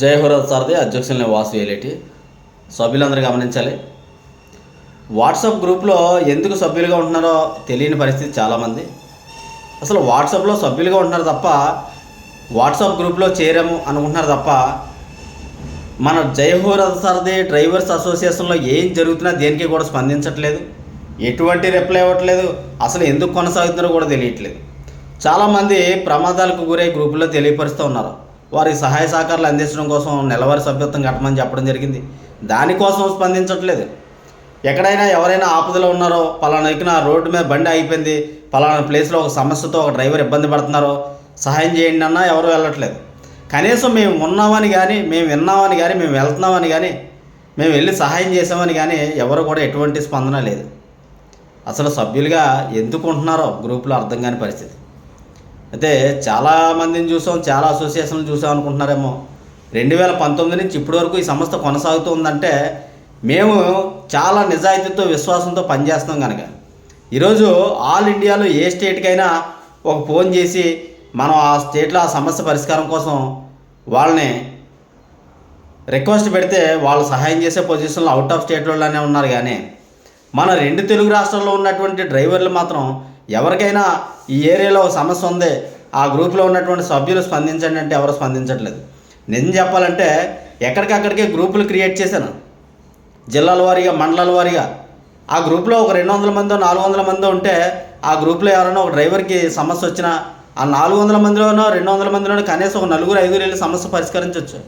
జయ హోరత్ సారథి అధ్యక్షులని వాసు ఏలేటి. సభ్యులందరూ గమనించాలి. వాట్సాప్ గ్రూప్లో ఎందుకు సభ్యులుగా ఉంటున్నారో తెలియని పరిస్థితి చాలామంది. అసలు వాట్సాప్లో సభ్యులుగా ఉంటున్నారు తప్ప వాట్సాప్ గ్రూప్లో చేరాము అనుకుంటున్నారు తప్ప మన జయహోరాజ్ సారథి డ్రైవర్స్ అసోసియేషన్లో ఏం జరుగుతున్నా దేనికి కూడా స్పందించట్లేదు. ఎటువంటి రిప్లై ఇవ్వట్లేదు. అసలు ఎందుకు కొనసాగుతున్నారో కూడా తెలియట్లేదు. చాలామంది ప్రమాదాలకు గురై గ్రూపుల్లో తెలియపరుస్తూ ఉన్నారు. వారికి సహాయ సహకారాలు అందించడం కోసం నెలవారీ సభ్యత్వం కట్టమని చెప్పడం జరిగింది. దానికోసం స్పందించట్లేదు. ఎక్కడైనా ఎవరైనా ఆపదలో ఉన్నారో పలానా ఎక్కిన రోడ్డు మీద బండి అయిపోయింది పలానా ప్లేస్లో ఒక సమస్యతో ఒక డ్రైవర్ ఇబ్బంది పడుతున్నారో సహాయం చేయండి అన్నా ఎవరు వెళ్ళట్లేదు. కనీసం మేము ఉన్నామని కానీ మేము విన్నామని కానీ మేము వెళ్తున్నామని కానీ మేము వెళ్ళి సహాయం చేసామని కానీ ఎవరు కూడా ఎటువంటి స్పందన లేదు. అసలు సభ్యులుగా ఎందుకు ఉంటున్నారో గ్రూపులో అర్థం కాని పరిస్థితి. అయితే చాలా మందిని చూసాం చాలా అసోసియేషన్లు చూసాం అనుకుంటున్నారేమో. రెండు వేల పంతొమ్మిది నుంచి ఇప్పటి వరకు ఈ సంస్థ కొనసాగుతూ ఉందంటే మేము చాలా నిజాయితీతో విశ్వాసంతో పనిచేస్తాం కనుక ఈరోజు ఆల్ ఇండియాలో ఏ స్టేట్కైనా ఒక ఫోన్ చేసి మనం ఆ స్టేట్లో ఆ సమస్య పరిష్కారం కోసం వాళ్ళని రిక్వెస్ట్ పెడితే వాళ్ళు సహాయం చేసే పొజిషన్లో అవుట్ ఆఫ్ స్టేట్ వాళ్ళనే ఉన్నారు కానీ మన రెండు తెలుగు రాష్ట్రాల్లో ఉన్నటువంటి డ్రైవర్లు మాత్రం ఎవరికైనా ఈ ఏరియాలో ఒక సమస్య ఉంది. ఆ గ్రూప్లో ఉన్నటువంటి సభ్యులు స్పందించండి అంటే ఎవరు స్పందించట్లేదు. నిజం చెప్పాలంటే ఎక్కడికక్కడికే గ్రూపులు క్రియేట్ చేశాను. జిల్లాల వారీగా మండలాల వారీగా. ఆ గ్రూప్లో ఒక రెండు వందల మందో నాలుగు వందల మందో ఉంటే ఆ గ్రూప్లో ఎవరైనా ఒక డ్రైవర్కి సమస్య వచ్చినా ఆ నాలుగు వందల మందిలోనో రెండు వందల మందిలోనో కనీసం ఒక నలుగురు ఐదుగురు వెళ్ళి సమస్య పరిష్కరించవచ్చు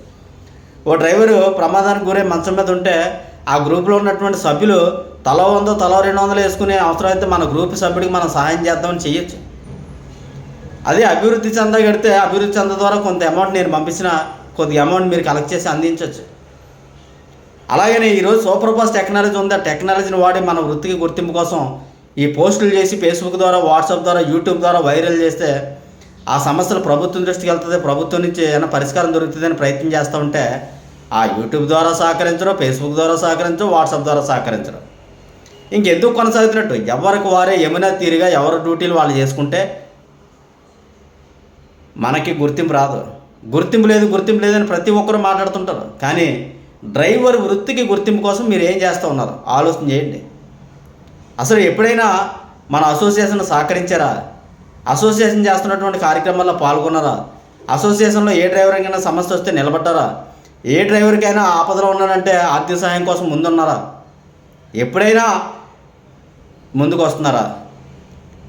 ఓ డ్రైవరు ప్రమాదానికి గురై మంచం మీద ఉంటే ఆ గ్రూప్లో ఉన్నటువంటి సభ్యులు తలో వందో తలో రెండు వందలు వేసుకునే అవసరం అయితే మన గ్రూప్ సభ్యుడికి మనం సహాయం చేద్దామని చేయొచ్చు అదే అభివృద్ధి చందా కడితే అభివృద్ధి చందా ద్వారా కొంత అమౌంట్ నేను పంపించిన కొద్ది అమౌంట్ మీరు కలెక్ట్ చేసి అందించవచ్చు అలాగనే ఈరోజు సూపర్ ఫాస్ట్ టెక్నాలజీ ఉంది? ఆ టెక్నాలజీని వాడి మన వృత్తికి గుర్తింపు కోసం ఈ పోస్టులు చేసి ఫేస్బుక్ ద్వారా వాట్సాప్ ద్వారా యూట్యూబ్ ద్వారా వైరల్ చేస్తే ఆ సమస్యలు ప్రభుత్వం దృష్టికి వెళ్తుంది ప్రభుత్వం నుంచి ఏమైనా పరిష్కారం దొరుకుతుందని ప్రయత్నం చేస్తూ ఉంటే ఆ యూట్యూబ్ ద్వారా సహకరించడం ఫేస్బుక్ ద్వారా సహకరించడం వాట్సాప్ ద్వారా సహకరించడం ఇంకెందుకు కొనసాగుతున్నట్టు? ఎవరికి వారే యమునా తీరుగా ఎవరి డ్యూటీలు వాళ్ళు చేసుకుంటే మనకి గుర్తింపు రాదు. గుర్తింపు లేదు గుర్తింపు లేదని ప్రతి ఒక్కరు మాట్లాడుతుంటారు. కానీ డ్రైవర్ వృత్తికి గుర్తింపు కోసం మీరు ఏం చేస్తూ ఉన్నారు? ఆలోచన చేయండి. అసలు ఎప్పుడైనా మన అసోసియేషన్ సహకరించారా? అసోసియేషన్ చేస్తున్నటువంటి కార్యక్రమాల్లో పాల్గొన్నారా? అసోసియేషన్లో ఏ డ్రైవర్కైనా సమస్య వస్తే నిలబడ్డారా? ఏ డ్రైవర్కైనా ఆపదలో ఉన్నారంటే ఆర్థిక సహాయం కోసం ముందున్నారా? ఎప్పుడైనా ముందుకు వస్తున్నారా?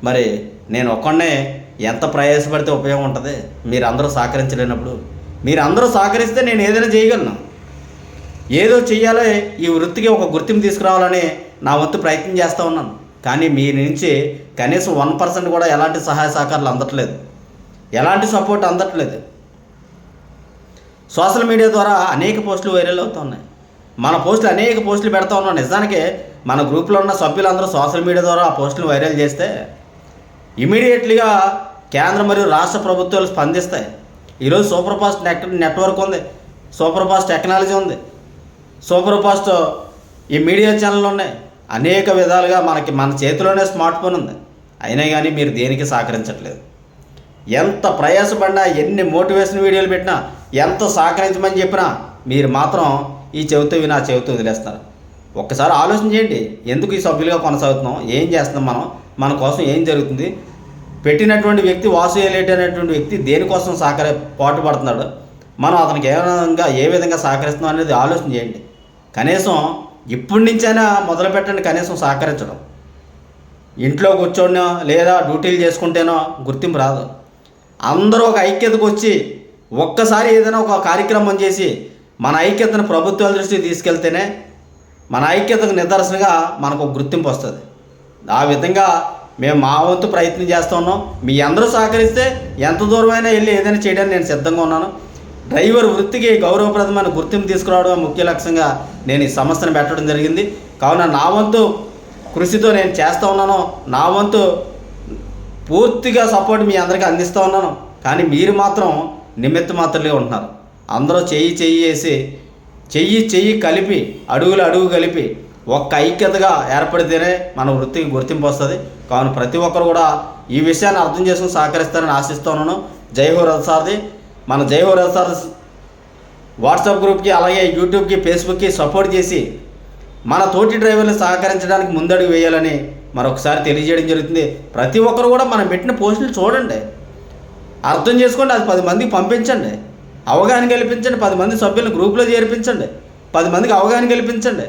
మరి నేను ఒక్కడనే ఎంత ప్రయాసపడితే ఉపయోగం ఉంటుంది? మీరు అందరూ సహకరించలేనప్పుడు. మీరు అందరూ సహకరిస్తే నేను ఏదైనా చేయగలను. ఏదో చెయ్యాలో ఈ వృత్తికి ఒక గుర్తింపు తీసుకురావాలని నా వంతు ప్రయత్నం చేస్తూ ఉన్నాను. కానీ మీ నుంచి కనీసం వన్ పర్సెంట్ కూడా ఎలాంటి సహాయ సహకారాలు అందట్లేదు. ఎలాంటి సపోర్ట్ అందట్లేదు. సోషల్ మీడియా ద్వారా అనేక పోస్టులు వైరల్ అవుతున్నాయి. మన పోస్టులు అనేక పోస్టులు పెడతా ఉన్నాం. నిజానికి మన గ్రూప్లో ఉన్న సభ్యులందరూ సోషల్ మీడియా ద్వారా ఆ పోస్టులు వైరల్ చేస్తే ఇమీడియట్లీగా కేంద్ర మరియు రాష్ట్ర ప్రభుత్వాలు స్పందిస్తాయి. ఈరోజు సూపర్ ఫాస్ట్ నెట్ నెట్వర్క్ ఉంది. సూపర్ ఫాస్ట్ టెక్నాలజీ ఉంది. సూపర్ ఫాస్ట్ ఈ మీడియా ఛానల్ ఉన్నాయి. అనేక విధాలుగా మనకి మన చేతిలోనే స్మార్ట్ ఫోన్ ఉంది. అయినా కానీ మీరు దేనికి సహకరించట్లేదు? ఎంత ప్రయాసపడినా ఎన్ని మోటివేషన్ వీడియోలు పెట్టినా ఎంత సహకరించమని చెప్పినా మీరు మాత్రం ఈ చెవితో నా చెవితో వదిలేస్తారు. ఒక్కసారి ఆలోచన చేయండి. ఎందుకు ఈ సభ్యులుగా కొనసాగుతున్నాం? ఏం చేస్తున్నాం మనం? మన కోసం ఏం జరుగుతుంది? పెట్టినటువంటి వ్యక్తి వాసు ఏలేటి అనేటువంటి వ్యక్తి దేనికోసం సహకర పాటుపడుతున్నాడు? మనం అతనికి ఏ విధంగా ఏ విధంగా సహకరిస్తున్నాం అనేది ఆలోచన చేయండి. కనీసం ఇప్పటి నుంచైనా మొదలు పెట్టండి కనీసం సహకరించడం. ఇంట్లో కూర్చోడినో లేదా డ్యూటీలు చేసుకుంటేనో గుర్తింపు రాదు. అందరూ ఒక ఐక్యతకు వచ్చి ఒక్కసారి ఏదైనా ఒక కార్యక్రమం చేసి మన ఐక్యతను ప్రభుత్వాల దృష్టికి తీసుకెళ్తేనే మన ఐక్యతకు నిదర్శనగా మనకు ఒక గుర్తింపు వస్తుంది. ఆ విధంగా మేము మా వంతు ప్రయత్నం చేస్తూ ఉన్నాం మీ అందరూ సహకరిస్తే ఎంత దూరమైనా వెళ్ళి ఏదైనా చేయడానికి నేను సిద్ధంగా ఉన్నాను. డ్రైవర్ వృత్తికి గౌరవప్రదమైన గుర్తింపు తీసుకురావడం ముఖ్య లక్ష్యంగా నేను ఈ సంస్థను పెట్టడం జరిగింది. కావున నా వంతు కృషితో నేను చేస్తూ ఉన్నాను. నా వంతు పూర్తిగా సపోర్ట్ మీ అందరికీ అందిస్తూ ఉన్నాను. కానీ మీరు మాత్రం నిమిత్త మాత్రమే ఉంటున్నారు. అందరూ చెయ్యి చెయ్యి వేసి చెయ్యి చెయ్యి కలిపి అడుగులు అడుగు కలిపి ఒక్క ఐక్యతగా ఏర్పడితేనే మన వృత్తికి గుర్తింపు వస్తుంది. కావున ప్రతి ఒక్కరు కూడా ఈ విషయాన్ని అర్థం చేసుకుని సహకరిస్తారని ఆశిస్తున్నాను. జై హో రథసారథి మన జై హో రథసారథి వాట్సాప్ గ్రూప్కి అలాగే యూట్యూబ్కి ఫేస్బుక్కి సపోర్ట్ చేసి మన తోటి డ్రైవర్లు సహకరించడానికి ముందడుగు వేయాలని మరొకసారి తెలియజేయడం జరుగుతుంది. ప్రతి ఒక్కరు కూడా మనం పెట్టిన పోస్టులు చూడండి. అర్థం చేసుకోండి. అది పది మందికి పంపించండి. అవగాహన కల్పించండి. పది మంది సభ్యులను గ్రూప్లో చేర్పించండి. పది మందికి అవగాహన కల్పించండి.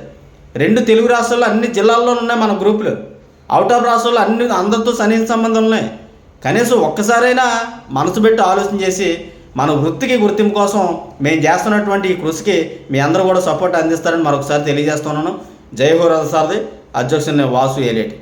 రెండు తెలుగు రాష్ట్రాల్లో అన్ని జిల్లాల్లో ఉన్నాయి మన గ్రూపులు. అవుట్ ఆఫ్ రాష్ట్రాల్లో అన్ని అందరితో సన్నిహిత సంబంధాలు ఉన్నాయి. కనీసం ఒక్కసారైనా మనసు పెట్టి ఆలోచన చేసి మన వృత్తికి గుర్తింపు కోసం మేము చేస్తున్నటువంటి ఈ కృషికి మీ అందరూ కూడా సపోర్ట్ అందిస్తారని మరొకసారి తెలియజేస్తున్నాను. జై హో రథసారథి అధ్యక్షుని వాసు ఏలేటి.